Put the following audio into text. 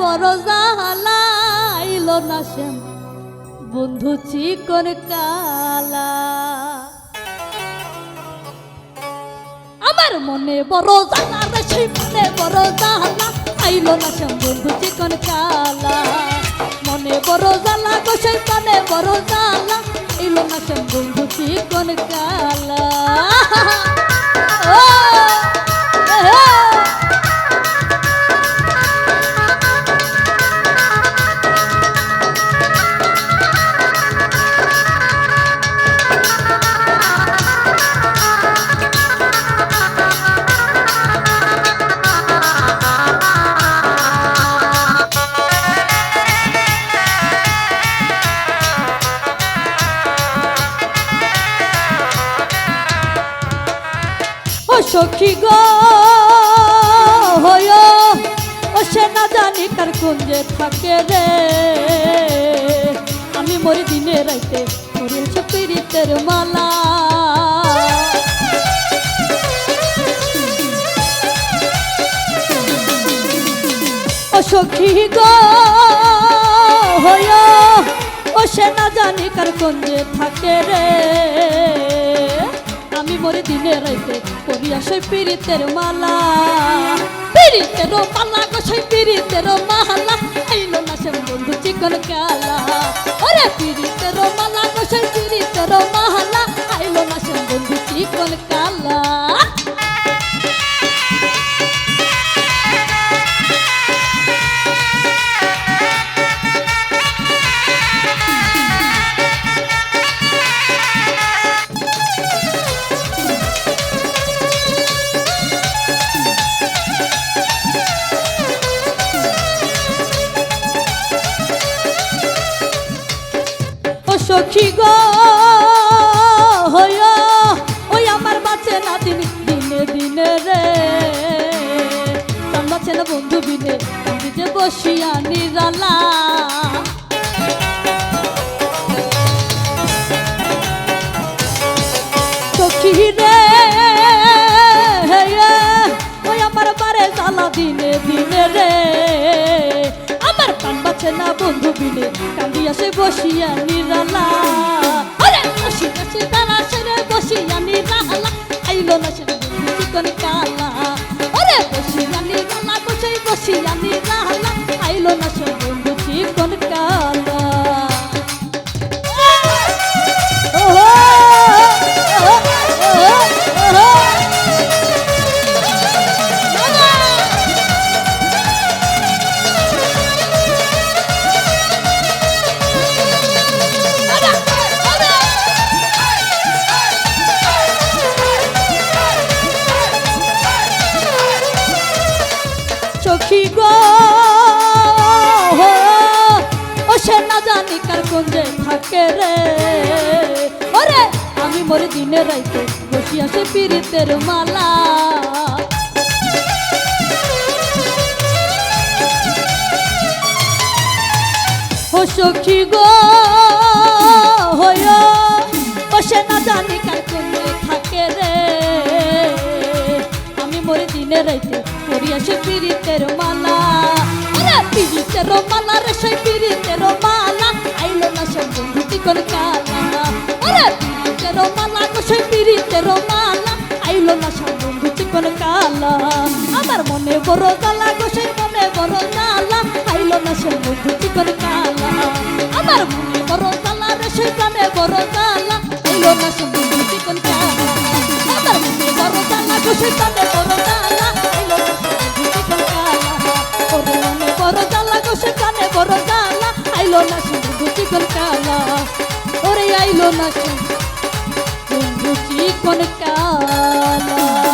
বড় জালাইল না শ্যাম বন্ধু চিকন কালা। আমার মনে বড় জালা রে সেই মনে বড় জালা আইল না শ্যাম বন্ধু চিকন কালা। মনে বড় জালা গো, সেই মনে বড় জালা আইল না শ্যাম বন্ধু চিকন কালা। সখী গো, হয়। সে না জানি কার কুঞ্জে থাকে রে। আমি মরি দিনে রাইতে করেছে পীড়িতের মালা। ও সখী গো, হয়। ও সে না জানি কার কুঞ্জে থাকে রে। আমি মরে দিনে রাইতে করিয়া সেই পীড়িতের মালা। পীড়িতের মালা গো সেই পীড়িতের মালা। আইল না সে বন্ধু চিকন কালা ওরে পীড়িতের মালা গো সেই পীড়িতের মালা। আইল না সে বন্ধু চিকন কালা সখী গো। হইয়া, ওই আমার বাঁচে না দিন, দিনে দিনে রে। তার বাঁচে না বন্ধু বিনে যে বসিয়া নিরালা সখী রে ওই আমার বারে জ্বালা দিনে দিনে রে। কান বাছে না বন্ধু বিনে কান্দিয়াছে বসিয়া নিরালা। আরে সখী গো। ও সে না জানি কার কুঞ্জে থাকে রে। ওরে, আমি মরে দিনে রাইতে বসি আসে পীড়িতের মালা। সখী গো হয় সে না জানি দিনে রাইতে করি আসে পীড়িতের মালা। আরে পীড়িতের মালা রে সেই পীড়িতের মালা। আইলো না সে বন্ধু চিকন কালা আরে পীড়িতের মালা গো সেই পীড়িতের মালা। আইলো না সে বন্ধু চিকন কালা আমার মনে বড় জ্বালা গো সেই মনে বড় জ্বালা আইলো না সে বন্ধু চিকন কালা আমার মনে বড় জ্বালা রে সেই প্রাণে বড় জ্বালা আইলো না সে বন্ধু চিকন কালা আমার মনে বড় জ্বালা গো সেই আইলো না সে বন্ধু চিকন কালা ওরে আইলো না সে বন্ধু চিকন কালা